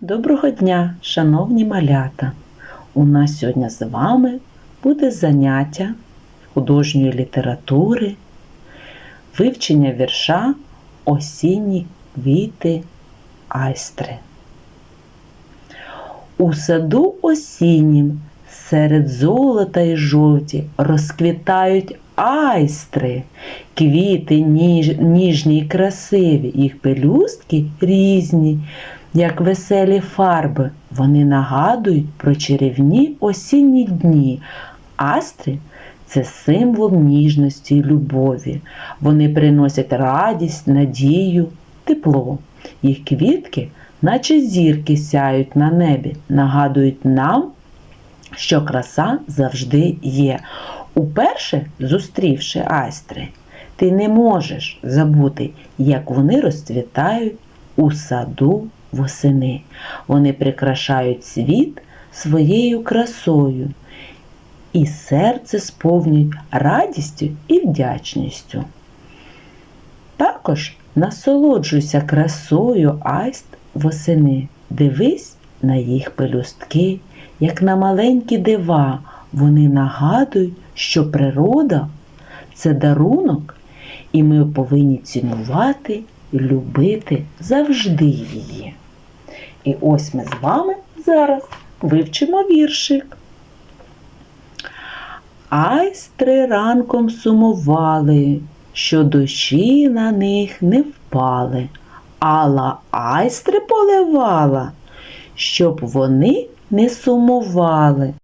Доброго дня, шановні малята! У нас сьогодні з вами буде заняття художньої літератури, вивчення вірша Осінні квіти айстри. У саду осіннім серед золота й жовті розквітають айстри, квіти ніж, ніжні й красиві, їх пелюстки різні, як веселі фарби. Вони нагадують про чарівні осінні дні. Астри це символ ніжності й любові. Вони приносять радість, надію, тепло. Їх квітки, наче зірки, сяють на небі, нагадують нам, що краса завжди є. Уперше зустрівши айстри, ти не можеш забути, як вони розцвітають у саду восени. Вони прикрашають світ своєю красою, і серце сповнюють радістю і вдячністю. Також насолоджуйся красою айст восени. Дивись на їх пелюстки, як на маленькі дива. Вони нагадують, що природа це дарунок, і ми повинні цінувати любити завжди її. І ось ми з вами зараз вивчимо віршик. Айстри ранком сумували, що дощі на них не впали, Алла айстри поливала, щоб вони не сумували.